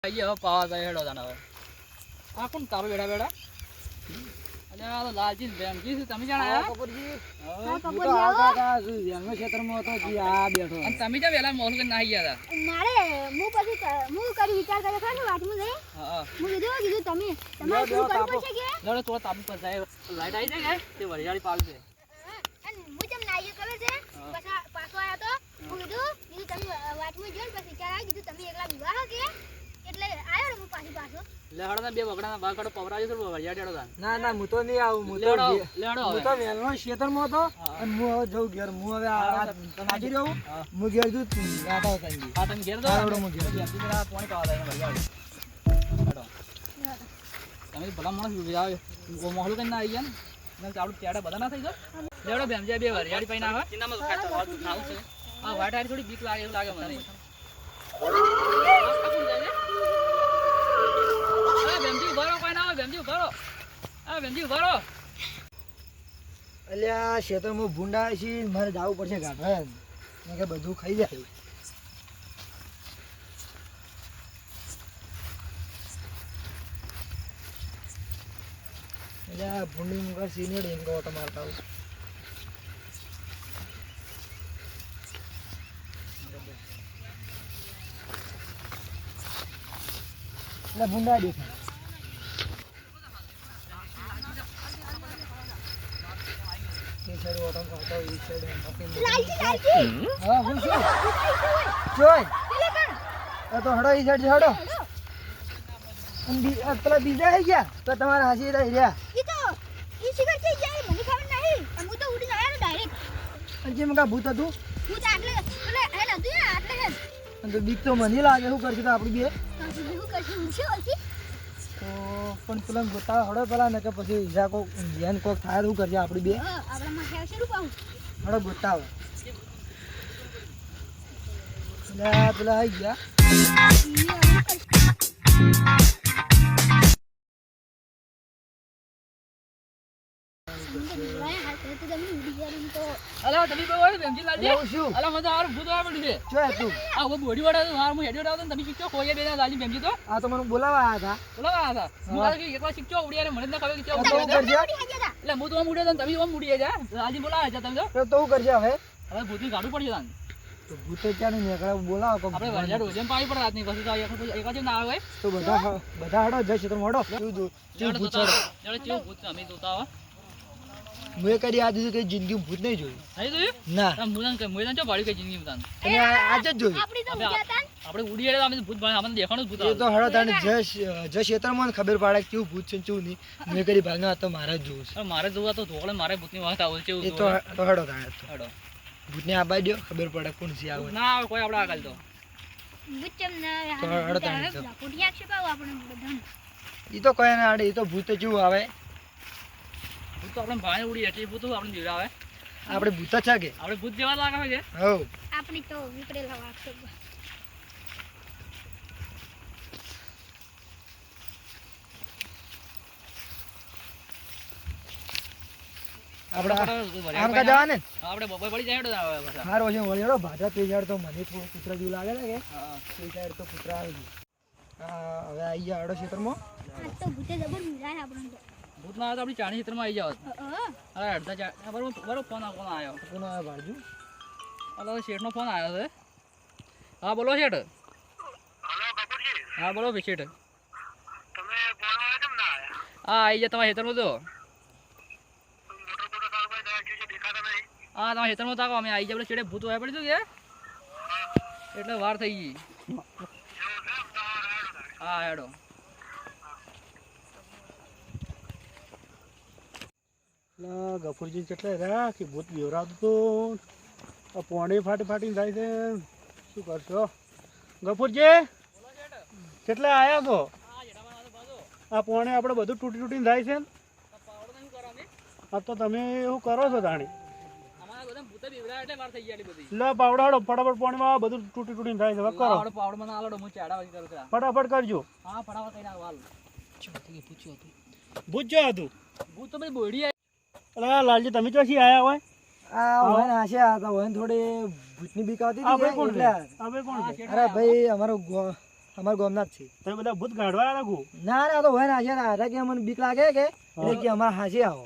આઈએ હવે પાવા જાય હેડો તાને હવે આ કોણ તારો બેડા બેડા અલે આ તો લાલજી ને બેનજી તમે જાણ કપૂરજી. અને તમે જ્યાં વેલા મોલ કરીને નાહી ગયા મારે હું પછી હું કરી વિચાર કર્યો ખરો વાતમાં જઈ હા હું કીધું કીધું તમે તમારે શું કરવું પડશે કે લડો થોડો તાપુ પર જાય લાઈટ આવી જાય કે તે વરિયાળી પાડશે અને હું જેમ નાઈએ ખબર છે પાછો આવ્યો તો હું કીધું કીધું તમે વાતમાં જો ને પછી વિચાર આવ્યો કીધું તમે એકલા વિવાહ કે એટલે આવ્યો ને હું પાછી પાછો લે હડો ને બે બગડાના બાર પવરાજો તો વરિયાળી હેડો તાન. ના ના હું તો નહીં આવું હું તો લેડો હું તો વહેલો ખેતરમાં હતો અને હું હવે જઉં ઘેર. હું હવે હાજી રહું. હું. ઘેર જઉં ગાતા હતા અહીં. હા તમે ઘેર દો હું ઘેર જઉં. બેનજી પાણી પાવા જાય વરિયાળી તમે ભલા માણસ ઊભી આવે મોહલું કરીને ના આવી ગયા ને? ચાલુ ચેડા બધા ના થઈ જાય લેવડો બેમજે બે વરિયાળી પૈના આવે હા વાટ હારી થોડી બીક લાગે એવું લાગે મને. હા હા જવું પડશે બધું ખાઈ જાય. અલ્યા ભૂંડી મુકા સીનિયર એંગો ઓટો મારતા હોય એટલે ભૂંડા દેખાય એ સાઈડ ઓટો મારતા હોય એ સાઈડ એમ આપીને લાલજી લાલજી હડો ઈ સાઈડ હડો પેલા બીજા હઈ ગયા તો તમારા હાસી રહી રહ્યા ઈ તો ઈ ભૂત હતું હું તો મને લાગે શું કરશે તો આપણી બે પણ પેલા ગોતા હડો પેલા ને કે પછી ઈજા કોક જેન કોક થાય શું કરજે આપણી બે? આપણા પાઉં હડો ગોતા પેલા આવી ગયા. અલા તમે કોઈ હોય બેમજી લાલજી. હું શું? અલા મને તો ભૂત આવે પડ્યું છે. જોય તું આ હું બોડી વાળા હાર હું હેડી વાળા તમે શીખો ખોઈએ બે લાલજી બેમજી તો. આ તો મને બોલાવા આવ્યા બોલો આ હતા. હું. આ એકવાર શીખજો ઉડી મને ના ખબર કે હતા કેવું તો શું ઉડે કરશે એટલે હું તો આમ ઉડ્યો તમે આમ ઉડી જા. લાલજી બોલાવે છે તમે તો. તો તો શું હવે. હવે ભૂતની ગાડું પડશે તાન. તો ભૂત ક્યાં નહીં નીકળે બોલાવો આપણે વરિયાળ રોજેમ પાવી પડે રાતની પછી તો એક એક જ ના આવે. તો બધા બધા હડો જશે હડો તું જો તું ભૂત ચડો જડે ભૂત અમે જોતા મેં કદી આ દીધું કે જિંદગી ભૂત નહીં જોયું. ના. મુદાન કે મુદાન ચો પાડ્યું કે જિંદગી તાન? અને આ- આજ જ જોયું. આપણી તો આપણે ઉડ્યા તા ને. આપણે ઉડી એટલે અમે ભૂત ભાઈ આપણને દેખાણું ભૂત એ આવે. તો હળો તાને જશ જશ એતર મને ખબર પડે કે કેવું ભૂત છે ને કેવું નહીં. મેં કદી ભાગ ના તો મારે જ જોવું છે. મારે જોવા તો ઢોકળે મારે ભૂતની વાત આવે છે એ તો હળો તાને હળો તાણે તો હેડો ભૂતને આબાઈ દો ખબર પડે કોણ છે આવે. ના આવે કોઈ આપણે આગળ તો. ગુચ્ચમ ના તો હાલે. હળતા નહીં તો. લાકુડી આપણે બધાને. એ તો કોઈ ના આડે એ તો ભૂત જેવું આવે. ભૂત તો આપણે ભાઈ ઉડી એટલે ભૂત આપણે જીવડાવે આપણે ભૂત છે કે? આપણે ભૂત જેવા લાગે છે. હવ આપણી તો વિપરેલા આક્ષેપ છે. આપણે આમ કા જવા આપણે બપોર પડી જાય પાછા. હાર વળ્યો ભાજા તે જાડ તો મને થોડું કૂતરા જેવું લાગે ને હા. તે તો કૂતરા આવી. ગયું હવે આવી ગયા હડો ક્ષેત્રમાં. આજ તો ભૂતે જબર મિલાય આપણને. તો ભૂત ના આવે તો આપણી ચાણી ક્ષેત્રમાં આવી જાવ અરે અડધા ચા બરોબર બરોબર ફોન ફોન આવ્યો. કોનો આવ્યો બાજુ હલો શેઠનો ફોન આવ્યો છે. હા બોલો શેઠ. હા બોલો શેઠ. હા આવી જાય તમારા ખેતરમાં તો. હા તમારા ખેતરમાં તાકો અમે આવી જાય છેડે શેઠે ભૂત હોય પડ્યું કે? એટલે વાર થઈ ગઈ. હા હેડો. લા ગફુરજી કેટલે રહ્યા? કે ભૂત બેવરાતું આ પોણી ફાટી ફાટીને થાય છે. શું કરશો? ગફુરજી કેટલા આવ્યા છો? આ પોણે આપણે બધું તૂટી તૂટીને થાય છે આ તો તમે એવું કરો છો તાણી. પાવડાડો ફટાફટ પોણીમાં બધું તૂટી તૂટીને થાય છે. કરો. હું ફટાફટ કરજો. હા ફટાફટ નાખો હતું. ભૂત જો હતું. ભૂત તો બધી બોડી અલા લાલજી તમે ચોથી આયા હોય? આ હોય ને આશે આ તો હોય થોડી ભૂતની બીક આવતી હતી કોણ એટલે કોણ છે? અરે ભાઈ અમારો ગામના જ છે. તમે બધા ભૂત કાઢવા રાખું ના ના તો હોય ને આજે કે અમને બીક લાગે કે? એટલે કે અમારા આવો.